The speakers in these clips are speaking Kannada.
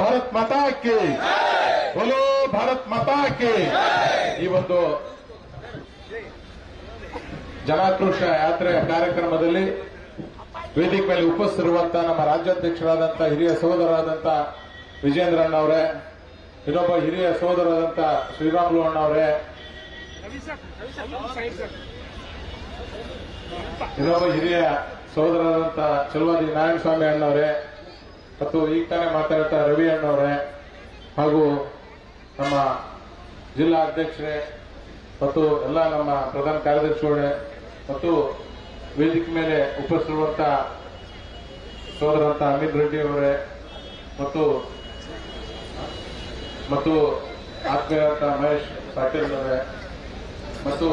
ಭಾರತ್ ಮಾತಾ ಕಿ ಬೋಲೋ ಭಾರತ್ ಮಾತಾ ಕಿ ಈ ಒಂದು ಜನಾಕ್ರೋಶ ಯಾತ್ರೆ ಕಾರ್ಯಕ್ರಮದಲ್ಲಿ ವೇದಿಕೆ ಮೇಲೆ ಉಪಸ್ಥಿತಿರುವಂತಹ ನಮ್ಮ ರಾಜ್ಯಾಧ್ಯಕ್ಷರಾದಂತಹ ಹಿರಿಯ ಸಹೋದರರಾದಂಥ ವಿಜೇಂದ್ರಣ್ಣ ಅವರೇ, ಇನ್ನೊಬ್ಬ ಹಿರಿಯ ಸಹೋದರರಾದಂಥ ಶ್ರೀರಾಮುಲು ಅಣ್ಣವರೇ ಇನ್ನೊಬ್ಬ ಹಿರಿಯ ಸಹೋದರರಾದಂಥ ಚಲವಾದಿ ನಾರಾಯಣಸ್ವಾಮಿ ಅಣ್ಣವರೇ ಮತ್ತು ಈಗ ತಾನೇ ಮಾತಾಡ್ತಾ ರವಿ ಅಣ್ಣವರೇ ಹಾಗೂ ನಮ್ಮ ಜಿಲ್ಲಾ ಅಧ್ಯಕ್ಷರೇ ಮತ್ತು ಎಲ್ಲ ನಮ್ಮ ಪ್ರಧಾನ ಕಾರ್ಯದರ್ಶಿಗಳೇ ಮತ್ತು ವೇದಿಕೆ ಮೇಲೆ ಉಪಸ್ಥಿರುವಂತ ಸೋದರಂತ ಅಮಿತ್ ರೆಡ್ಡಿ ಅವರೇ ಮತ್ತು ಮತ್ತು ಆತ್ಮೀಯರಂತ ಮಹೇಶ್ ಪಾಟೀಲ್ ಅವರೇ ಮತ್ತು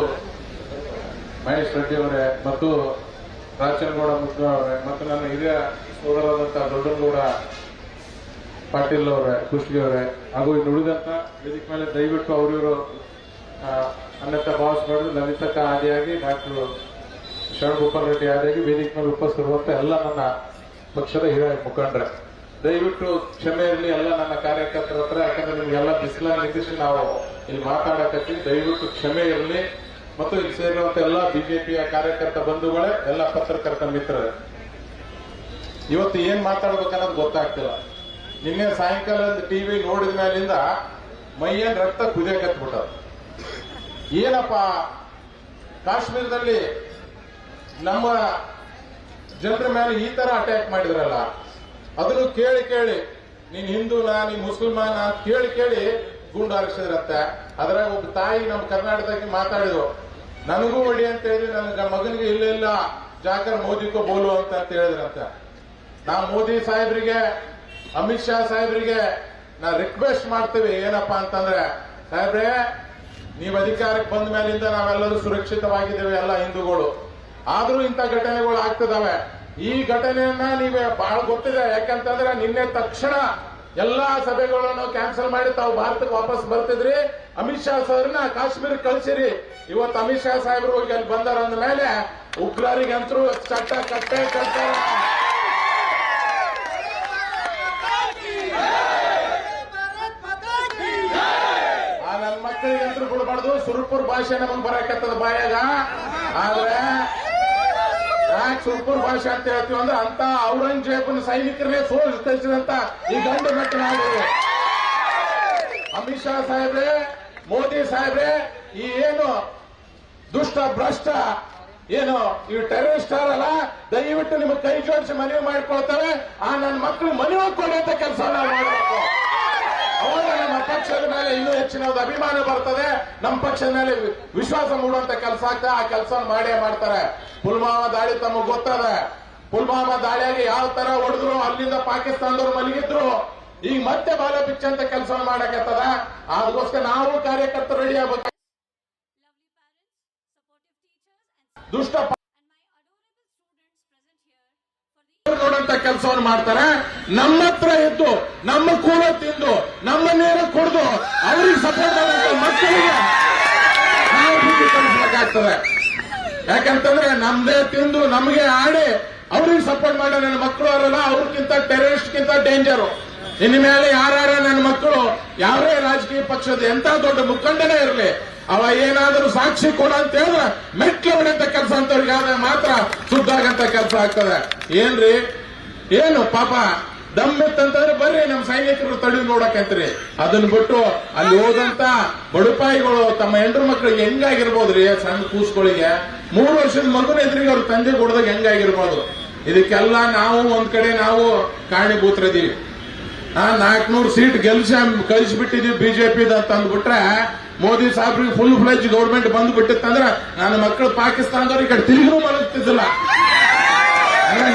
ಮಹೇಶ್ ರೆಡ್ಡಿ ಅವರೇ ಮತ್ತು ರಾಜನಗೌಡ ಮುದ್ದ ಅವರೇ, ಮತ್ತು ನನ್ನ ಹಿರಿಯ ಸೋದರರಾದಂಥ ದೊಡ್ಡನಗೌಡ ಪಾಟೀಲ್ ಅವರೇ, ಕುಷ್ಟಗಿ ಅವರೇ, ಹಾಗೂ ಇನ್ನು ಉಳಿದಂತ ವೇದಿಕೆ ಮೇಲೆ ದಯವಿಟ್ಟು ಅವರಿವರು ಅನ್ನತ್ತ ಮಾಡಿದ್ರು ಲಲಿತಕ್ಕ ಆದಿಯಾಗಿ, ಡಾಕ್ಟರ್ ಶರಣಗೋಪಾಲ್ ರೆಡ್ಡಿ ಆದಿಯಾಗಿ ವೇದಿಕೆ ಮೇಲೆ ಉಪಸ್ಥಿತಿರುವಂತ ಎಲ್ಲ ನನ್ನ ಪಕ್ಷದ ಹಿರಿಯ ಮುಖಂಡರೇ. ದಯವಿಟ್ಟು ಕ್ಷಮೆ ಇರಲಿ, ಎಲ್ಲ ನನ್ನ ಕಾರ್ಯಕರ್ತರ ಹತ್ರ, ಯಾಕಂದ್ರೆ ನಿಮ್ಗೆಲ್ಲ ಬಿಸಿಲ ನಿಂದಿಸಿ ನಾವು ಇಲ್ಲಿ ಮಾತಾಡಕತ್ತೀವಿ. ದಯವಿಟ್ಟು ಕ್ಷಮೆ ಇರಲಿ. ಮತ್ತು ಇಲ್ಲಿ ಸೇರಿರುವಂತ ಎಲ್ಲ ಬಿಜೆಪಿಯ ಕಾರ್ಯಕರ್ತ ಬಂಧುಗಳೇ, ಎಲ್ಲ ಪತ್ರಕರ್ತ ಮಿತ್ರರೇ. ಇವತ್ತು ಏನ್ ಮಾತಾಡ್ಬೇಕನ್ನೋದು ಗೊತ್ತಾಗ್ತಿಲ್ಲ. ನಿನ್ನೆ ಸಾಯಂಕಾಲ ಟಿವಿ ನೋಡಿದ ಮೇಲಿಂದ ಮೈಯನ್ ರಕ್ತ ಕುದಿಯಕತ್ಬಿಟ್ಟ ಏನಪ್ಪ? ಕಾಶ್ಮೀರದಲ್ಲಿ ನಮ್ಮ ಜನರ ಮೇಲೆ ಈ ತರ ಅಟ್ಯಾಕ್ ಮಾಡಿದ್ರಲ್ಲ, ಅದನ್ನು ಕೇಳಿ ಕೇಳಿ, ನೀನ್ ಹಿಂದೂನ, ನೀನ್ ಮುಸ್ಲಿಮಾನ ಕೇಳಿ ಕೇಳಿ ಗುಂಡು ಹಾರಿಸಿದ್ರಂತೆ ಅದ್ರಾಗ ಒಬ್ಬ ತಾಯಿ ನಮ್ಮ ಕರ್ನಾಟಕದಾಗೆ ಮಾತಾಡಿದ್ರು ನನಗೂ ಹೊಡಿ ಅಂತ ಹೇಳಿ ನನ್ನ ಮಗನಿಗೆ ಇಲ್ಲ ಇಲ್ಲ. ಜಾಕರ್ ಮೋದಿಗೂ ಬೋಲು ಅಂತ ಅಂತ ಹೇಳಿದ್ರಂತೆ. ನಾ ಮೋದಿ ಸಾಹೇಬ್ರಿಗೆ, ಅಮಿತ್ ಶಾ ಸಾಹೇಬ್ರಿಗೆ ನಾ ರಿಕ್ವೆಸ್ಟ್ ಮಾಡ್ತೀವಿ, ಏನಪ್ಪಾ ಅಂತಂದ್ರೆ, ಸಾಹೇಬ್ರೆ, ನೀವು ಅಧಿಕಾರಕ್ಕೆ ಬಂದ ಮೇಲಿಂದ ನಾವೆಲ್ಲರೂ ಸುರಕ್ಷಿತವಾಗಿದ್ದೇವೆ ಎಲ್ಲ ಹಿಂದೂಗಳು. ಆದ್ರೂ ಇಂಥ ಘಟನೆಗಳು ಆಗ್ತಿದಾವೆ ಈ ಘಟನೆಯನ್ನ ನೀವೇ ಬಹಳ ಗೊತ್ತಿದೆ. ಯಾಕಂತಂದ್ರೆ ನಿನ್ನೆ ತಕ್ಷಣ ಎಲ್ಲಾ ಸಭೆಗಳನ್ನು ಕ್ಯಾನ್ಸಲ್ ಮಾಡಿ ತಾವು ಭಾರತಕ್ಕೆ ವಾಪಸ್ ಬರ್ತಿದ್ರಿ. ಅಮಿತ್ ಶಾ ಸರ್ನ ಕಾಶ್ಮೀರಕ್ಕೆ ಕಳಿಸಿರಿ. ಇವತ್ತು ಅಮಿತ್ ಶಾ ಸಾಹೇಬರು ಹೋಗಿ ಅಲ್ಲಿ ಬಂದಾರ ಅಂದ ಮೇಲೆ ಉಗ್ರರಿಗಂತರೂ ಚಟ್ಟ ಕಟ್ಟೆ ಕಟ್ಟ ಆ ನನ್ನ ಮಕ್ಕಳಿಗಂತರೂ ಬಿಡಬಾರ್ದು. ಭಾಷೆ ನಮಗ್ ಬರಕತ್ತದ ಬಾಯಾಗ. ಆದ್ರೆ ಯಾಕೆ ಸುರ್ಪುರ್ ಭಾಷೆ ಅಂತ ಹೇಳ್ತೀವಿ ಅಂದ್ರೆ ಅಂತ ಔರಂಗಜೇಬನ ಸೈನಿಕರನ್ನೇ ಸೋಲಿಸಿ ಕಳಿಸಿದಂತ ಈ ಗಂಡು ಮೆಟ್ಟು ನಾವು ಅಮಿತ್ ಶಾ ಸಾಹೇಬ್ರೆ, ಮೋದಿ ಸಾಹೇಬ್ರೆ, ಈ ಏನು ದುಷ್ಟ ಭ್ರಷ್ಟ, ಏನು ಈ ಟೆರರಿಸ್ಟ್ ಅಲ್ಲ ದಯವಿಟ್ಟು ನಿಮಗೆ ಕೈ ಜೋಡಿಸಿ ಮನವಿ ಮಾಡ್ಕೊಳ್ತಾರೆ. ಆ ನನ್ನ ಮಕ್ಕಳು ಮನವಿ ಕೊಡಿ ಅಂತ ಕೆಲಸ ಮಾಡಬೇಕು. ಅವಾಗ ನಮ್ಮ ಪಕ್ಷದ ಮೇಲೆ ಇನ್ನೂ ಹೆಚ್ಚಿನ ಒಂದು ಅಭಿಮಾನ ಬರ್ತದೆ. ನಮ್ಮ ಪಕ್ಷದ ಮೇಲೆ ವಿಶ್ವಾಸ ಮೂಡುವಂತ ಕೆಲಸ ಆಗ್ತದೆ. ಆ ಕೆಲಸ ಮಾಡೇ ಮಾಡ್ತಾರೆ. ಪುಲ್ವಾಮಾ ದಾಳಿ ತಮಗೆ ಗೊತ್ತದೆ. ಪುಲ್ವಾಮಾ ದಾಳಿಯಾಗಿ ಯಾವ ತರ ಹೊಡೆದ್ರು ಅಲ್ಲಿಂದ ಪಾಕಿಸ್ತಾನದವ್ರು ಮಲಗಿದ್ರು. ಈಗ ಮತ್ತೆ ಬಾಲ ಬಿಚ್ಚಂತ ಕೆಲಸ ಮಾಡಕತ್ತದ ಅದಕ್ಕೋಸ್ಕರ ನಾವು ಕಾರ್ಯಕರ್ತರು ರೆಡಿ ಆಗ್ಬೇಕು. ದುಷ್ಟ ನೋಡಂತ ಕೆಲಸವನ್ನು ಮಾಡ್ತಾರೆ. ನಮ್ಮ ಹತ್ರ ಇದ್ದು ನಮ್ಮ ಕೂಲ ತಿಂದು, ನಮ್ಮ ನೇರ ಕುಡಿದು ಅವ್ರಿಗೆ ಸಪೋರ್ಟ್ ಮಾಡುವಂತ ಮಕ್ಕಳಿಗೆ ಕಲಿಸ್ಬೇಕಾಗ್ತದೆ ಯಾಕಂತಂದ್ರೆ ನಮ್ದೇ ತಿಂದು ನಮಗೆ ಆಡಿ ಅವ್ರಿಗೆ ಸಪೋರ್ಟ್ ಮಾಡೋ ನನ್ನ ಮಕ್ಕಳು ಅವರಲ್ಲ ಅವ್ರಿಗಿಂತ ಟೆರರಿಸ್ಟ್ಗಿಂತ ಡೇಂಜರು ಇನ್ ಮೇಲೆ ಯಾರ್ಯಾರ ನನ್ನ ಮಕ್ಕಳು, ಯಾರೇ ರಾಜಕೀಯ ಪಕ್ಷದ ಎಂತ ದೊಡ್ಡ ಮುಖಂಡನೇ ಇರಲಿ, ಅವ ಏನಾದರೂ ಸಾಕ್ಷಿ ಕೊಡ ಅಂತ ಹೇಳಿದ್ರೆ ಮೆಟ್ಲು ಅಂತ ಕೆಲಸ ಅಂತವ್ರಿಗೆ ಆದ್ರೆ ಮಾತ್ರ ಸುದ್ದಾಗಂತ ಕೆಲಸ ಆಗ್ತದೆ. ಏನ್ರಿ? ಏನು ಪಾಪ ದಮ್ಮಿತ್ತಂತಂದ್ರೆ ಬರ್ರಿ ನಮ್ಮ ಸೈನಿಕರು ತಡಿ ನೋಡಕಂತ್ರಿ ಅದನ್ನ ಬಿಟ್ಟು ಅಲ್ಲಿ ಹೋದಂತ ಬಡುಪಾಯಿಗಳು, ತಮ್ಮ ಹೆಂಡ್ರ ಮಕ್ಕಳಿಗೆ ಹೆಂಗಾಗಿರ್ಬೋದ್ರಿ ಸಣ್ಣ ಕೂಸ್ಗಳಿಗೆ ಮೂರು ವರ್ಷದ ಮಗುನ ಎದುರಿಗೆ ಅವ್ರ ತಂದೆ ಕೊಡದಾಗ ಹೆಂಗಾಗಿರ್ಬೋದು? ಇದಕ್ಕೆಲ್ಲ ನಾವು ಒಂದ್ ಕಡೆ ನಾವು ಕಾರಣೀಭೂತರದೀವಿ ಆ, ನಾಲ್ಕನೂರು ಸೀಟ್ ಗೆಲ್ಸ ಬಿಜೆಪಿ ಅಂತ ಅಂದ್ಬಿಟ್ರೆ, ಮೋದಿ ಸಾಹೇಬ್ರಿಗೆ ಫುಲ್ ಫ್ಲೆಜ್ ಗೌರ್ಮೆಂಟ್ ಬಂದು ಬಿಟ್ಟಿತ್ತಂದ್ರೆ ನನ್ನ ಮಕ್ಕಳು ಪಾಕಿಸ್ತಾನದವ್ರು ಈ ಕಡೆ ತಿರುಗಿನೂ ಮಲಗ್ತಿದ್ದಿಲ್ಲ.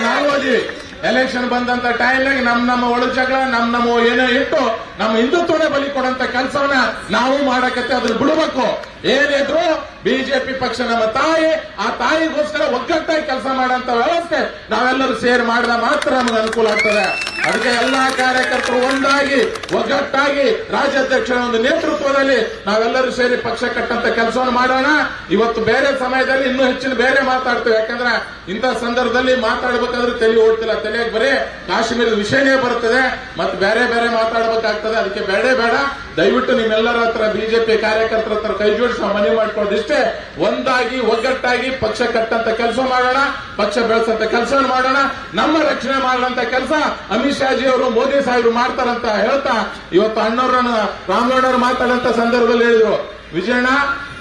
ನಾವು ಓದಿ ಎಲೆಕ್ಷನ್ ಬಂದಂತ ಟೈಮ್ನಾಗ ನಮ್ ನಮ್ಮ ಒಳ ನಮ್ ನಮ್ಮ ಏನೋ ಇಟ್ಟು ನಮ್ಮ ಹಿಂದುತ್ವನೇ ಬಲಿ ಕೊಡಂತ ಕೆಲಸವನ್ನ ನಾವು ಮಾಡಕತ್ತೆ, ಅದನ್ನ ಬಿಡಬೇಕು. ಏನಿದ್ರು ಬಿಜೆಪಿ ಪಕ್ಷ ನಮ್ಮ ತಾಯಿ, ಆ ತಾಯಿಗೋಸ್ಕರ ಒಗ್ಗಟ್ಟಾಗಿ ಕೆಲಸ ಮಾಡಂತ ವ್ಯವಸ್ಥೆ ನಾವೆಲ್ಲರೂ ಸೇರಿ ಮಾಡಿದ ಮಾತ್ರ ನಮಗೆ ಅನುಕೂಲ ಆಗ್ತದೆ. ಅದಕ್ಕೆ ಎಲ್ಲಾ ಕಾರ್ಯಕರ್ತರು ಒಂದಾಗಿ, ಒಗ್ಗಟ್ಟಾಗಿ ರಾಜ್ಯಾಧ್ಯಕ್ಷರ ಒಂದು ನೇತೃತ್ವದಲ್ಲಿ ನಾವೆಲ್ಲರೂ ಸೇರಿ ಪಕ್ಷ ಕಟ್ಟಂತ ಕೆಲಸವನ್ನು ಮಾಡೋಣ. ಇವತ್ತು ಬೇರೆ ಸಮಯದಲ್ಲಿ ಇನ್ನೂ ಹೆಚ್ಚಿನ ಬೇರೆ ಮಾತಾಡ್ತೇವೆ. ಯಾಕಂದ್ರೆ ಇಂಥ ಸಂದರ್ಭದಲ್ಲಿ ಮಾತಾಡ್ಬೇಕಾದ್ರೆ ತಲೆ ಓಡ್ತಿಲ್ಲ ತಲೆಗೆ ಬರೀ ಕಾಶ್ಮೀರದ ವಿಷಯನೇ ಬರುತ್ತದೆ. ಮತ್ತೆ ಬೇರೆ ಬೇರೆ ಮಾತಾಡ್ಬೇಕಾಗ್ತದೆ. ಅದಕ್ಕೆ ಬೇಡ ಬೇಡ. ದಯವಿಟ್ಟು ನಿಮ್ಮೆಲ್ಲರ ಹತ್ರ ಬಿಜೆಪಿ ಕಾರ್ಯಕರ್ತರ ಹತ್ರ ಕೈ ಜೋಡಿಸುವ ನಾವು ಮನವಿ ಮಾಡ್ಕೊಳ್ಳೋದಿಷ್ಟೇ ಒಂದಾಗಿ, ಒಗ್ಗಟ್ಟಾಗಿ ಪಕ್ಷ ಕಟ್ಟಂತ ಕೆಲಸ ಮಾಡೋಣ, ಪಕ್ಷ ಬೆಳೆಸಂತ ಕೆಲಸ ಮಾಡೋಣ, ನಮ್ಮ ರಕ್ಷಣೆ ಮಾಡುವಂತ ಕೆಲಸ ಅಮಿತ್ ಶಾಜಿ ಅವರು, ಮೋದಿ ಸಾಹೇಬರು ಮಾಡ್ತಾರಂತ ಹೇಳ್ತಾ, ಇವತ್ತು ಅಣ್ಣವ್ರನ್ನ ರಾಮಗೌಡರು ಮಾತಾಡಂತ ಸಂದರ್ಭದಲ್ಲಿ ಹೇಳಿದ್ರು. ವಿಜಯಣ್ಣ,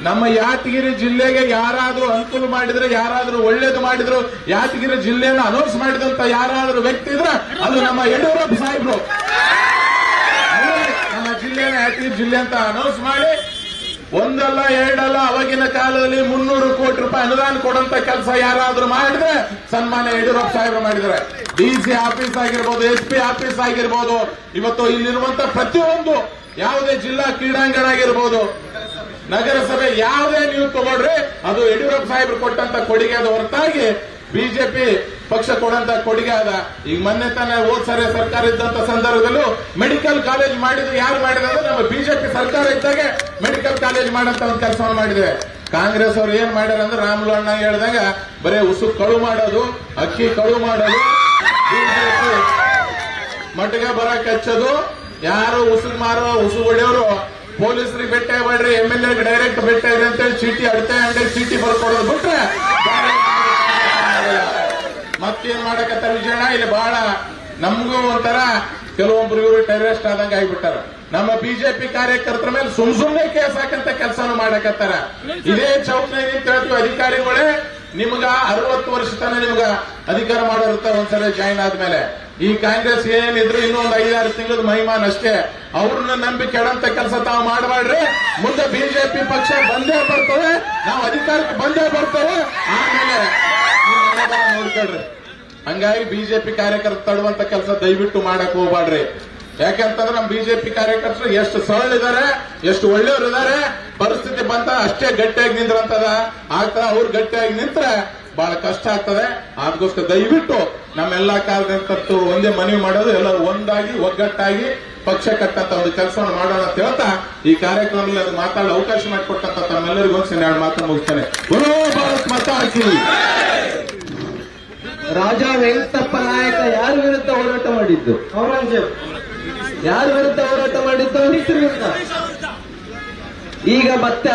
ನಮ್ಮ ಯಾದಗಿರಿ ಜಿಲ್ಲೆಗೆ ಯಾರಾದ್ರೂ ಅನುಕೂಲ ಮಾಡಿದ್ರೆ, ಯಾರಾದ್ರೂ ಒಳ್ಳೇದು ಮಾಡಿದ್ರು, ಯಾದಗಿರಿ ಜಿಲ್ಲೆಯನ್ನು ಅನೌನ್ಸ್ ಮಾಡಿದಂತ ಯಾರಾದ್ರೂ ವ್ಯಕ್ತಿ ಇದ್ರೆ, ಅದು ನಮ್ಮ ಯಡಿಯೂರಪ್ಪ ಸಾಹೇಬ್ರು. ಜಿಲ್ಲೆನ ಹ್ಯಾಪಿ ಜಿಲ್ಲೆ ಅಂತ ಅನೌನ್ಸ್ ಮಾಡಿ, ಒಂದಲ್ಲ ಎರಡಲ್ಲ ಅವಾಗಿನ ಕಾಲದಲ್ಲಿ ಮುನ್ನೂರು ಕೋಟಿ ರೂಪಾಯಿ ಅನುದಾನ ಕೊಡಂತ ಕೆಲಸ ಯಾರಾದ್ರೂ ಮಾಡಿದ್ರೆ ಸನ್ಮಾನ ಯಡಿಯೂರಪ್ಪ ಸಾಹೇಬರು ಮಾಡಿದ್ದಾರೆ. ಡಿಸಿ ಆಫೀಸ್ ಆಗಿರ್ಬೋದು ಎಸ್ ಪಿ ಆಫೀಸ್ ಆಗಿರ್ಬೋದು, ಇವತ್ತು ಇಲ್ಲಿರುವಂತ ಪ್ರತಿಯೊಂದು ಯಾವುದೇ ಜಿಲ್ಲಾ ಕ್ರೀಡಾಂಗಣ ಆಗಿರ್ಬೋದು ನಗರಸಭೆ ಯಾವುದೇ ನೀವು ತಗೊಳ್ರಿ ಅದು ಯಡಿಯೂರಪ್ಪ ಸಾಹೇಬರು ಕೊಟ್ಟಂತ ಕೊಡುಗೆ ಹೊರತಾಗಿ ಬಿಜೆಪಿ ಪಕ್ಷ ಕೊಡಂತ ಕೊಡುಗೆ ಅದ ಈಗ ಮೊನ್ನೆ ತಾನೇ ಹೋದ್ ಸರಿ ಸರ್ಕಾರ ಇದ್ದಂತ ಸಂದರ್ಭದಲ್ಲೂ ಮೆಡಿಕಲ್ ಕಾಲೇಜ್ ಮಾಡಿದ್ರು. ಯಾರು ಮಾಡಿದ್ರೆ ನಮ್ಮ ಬಿಜೆಪಿ ಸರ್ಕಾರ ಇದ್ದಾಗೆ ಮೆಡಿಕಲ್ ಕಾಲೇಜ್ ಮಾಡಂತ ಒಂದು ಕೆಲಸವನ್ನು ಮಾಡಿದ್ರೆ ಕಾಂಗ್ರೆಸ್ ಅವ್ರು ಏನ್ ಮಾಡ್ಯಾರ ಅಂದ್ರೆ ರಾಮುಲು ಅಣ್ಣ ಹೇಳಿದಾಗ ಬರೇ ಉಸು ಕಳು ಮಾಡೋದು, ಅಕ್ಕಿ ಕಳು ಮಾಡೋದು ಮಟ್ಟಿಗೆ ಬರಕ್ ಹಚ್ಚೋದು. ಯಾರು ಉಸುಗ್ ಮಾರೋ ಉಸು ಹೊಡೆಯವರು ಪೊಲೀಸರಿಗೆ ಬೆಟ್ಟ ಮಾಡ್ರಿ ಎಂ ಎಲ್ ಎ ಡೈರೆಕ್ಟ್ ಬೆಟ್ಟ ಇದೆ ಅಂತೇಳಿ ಚೀಟಿ ಅಡ್ತೆ ಅಂಗಡಿ ಚೀಟಿ ಬರ್ಕೊಡೋದು ಬಿಟ್ರೆ ಮತ್ತೇನ್ ಮಾಡಕತ್ತ ವಿಜಯಣ್ಣ ಇಲ್ಲಿ ಬಹಳ ನಮಗೂ ಒಂಥರ ಕೆಲವೊಬ್ರು ಇವರು ಟೆರರಿಸ್ಟ್ ಆದಂಗ ಆಗಿಬಿಟ್ಟಾರ. ನಮ್ಮ ಬಿಜೆಪಿ ಕಾರ್ಯಕರ್ತರ ಮೇಲೆ ಸುಮ್ ಸುಮ್ನೆ ಕೇಸ್ ಹಾಕಂತ ಕೆಲಸನು ಮಾಡಕತ್ತಾರ. ಇದೇ ಚೌಕ್ನಾಗ ನಿಂತ ಹೇಳ್ತೀವಿ, ಅಧಿಕಾರಿಗಳೇ, ನಿಮ್ಗ ಅರವತ್ತು ವರ್ಷ ತನ ನಿಮ್ಗ ಅಧಿಕಾರ ಮಾಡಿರುತ್ತೆ ಒಂದ್ಸಲ ಜಾಯಿನ್ ಆದ್ಮೇಲೆ. ಈ ಕಾಂಗ್ರೆಸ್ ಏನಿದ್ರು ಇನ್ನೊಂದು ಐದಾರು ತಿಂಗಳದ ಮಹಿಮಾನ್ ಅಷ್ಟೇ. ಅವ್ರನ್ನ ನಂಬಿ ಕೆಡಂತ ಕೆಲಸ ತಾವು ಮಾಡಬಾಡ್ರಿ ಮುಂದೆ ಬಿಜೆಪಿ ಪಕ್ಷ ಬಂದೇ ಬರ್ತವೆ ನಾವು ಅಧಿಕಾರಕ್ಕೆ ಬಂದೇ ಬರ್ತೇವೆ. ಹಂಗಾಗಿ ಬಿಜೆಪಿ ಕಾರ್ಯಕರ್ತರು ತಡುವಂತ ಕೆಲಸ ದಯವಿಟ್ಟು ಮಾಡಕ್ ಹೋಗ್ಬಾಡ್ರಿ ಯಾಕಂತಂದ್ರೆ ನಮ್ಮ ಬಿಜೆಪಿ ಕಾರ್ಯಕರ್ತರು ಎಷ್ಟು ಸರಳ ಇದಾರೆ ಎಷ್ಟು ಒಳ್ಳೆಯವರು ಇದಾರೆ ಪರಿಸ್ಥಿತಿ ಬಂತ ಅಷ್ಟೇ ಗಟ್ಟಿಯಾಗಿ ನಿಂದ್ರಂತದ. ಆಗ್ತದ ಅವ್ರು ಗಟ್ಟಿಯಾಗಿ ನಿಂತ್ರೆ ಬಹಳ ಕಷ್ಟ ಆಗ್ತದೆ. ಅದಕ್ಕೋಸ್ಕರ ದಯವಿಟ್ಟು ನಮ್ಮೆಲ್ಲಾ ಕಾರ್ಯಕರ್ತರು ಒಂದೇ ಮನವಿ ಮಾಡೋದು, ಎಲ್ಲರೂ ಒಂದಾಗಿ, ಒಗ್ಗಟ್ಟಾಗಿ ಪಕ್ಷ ಕಟ್ಟಂತ ಒಂದು ಕೆಲಸವನ್ನು ಮಾಡೋಣ ಅಂತ ಹೇಳ್ತಾ ಈ ಕಾರ್ಯಕ್ರಮದಲ್ಲಿ ಅದು ಮಾತಾಡಲು ಅವಕಾಶ ಮಾಡಿಕೊಟ್ಟಂತ ತಮ್ಮೆಲ್ಲರಿಗೂ ಒಂದ್ಸಲ ಮಾತನ್ನು ಮುಗಿಸ್ತೇನೆ. ಭಾರತ್ ಮಾತಾ ಕೀ. ರಾಜ ವೆಂಕಟಪ್ಪ ನಾಯಕ ಯಾರ ವಿರುದ್ಧ ಹೋರಾಟ ಮಾಡಿದ್ದು? ಔರಂಗಜೇಬ್ ಯಾರ ವಿರುದ್ಧ ಹೋರಾಟ ಮಾಡಿದ್ದು? ವಿರುದ್ಧ ಈಗ ಮತ್ತೆ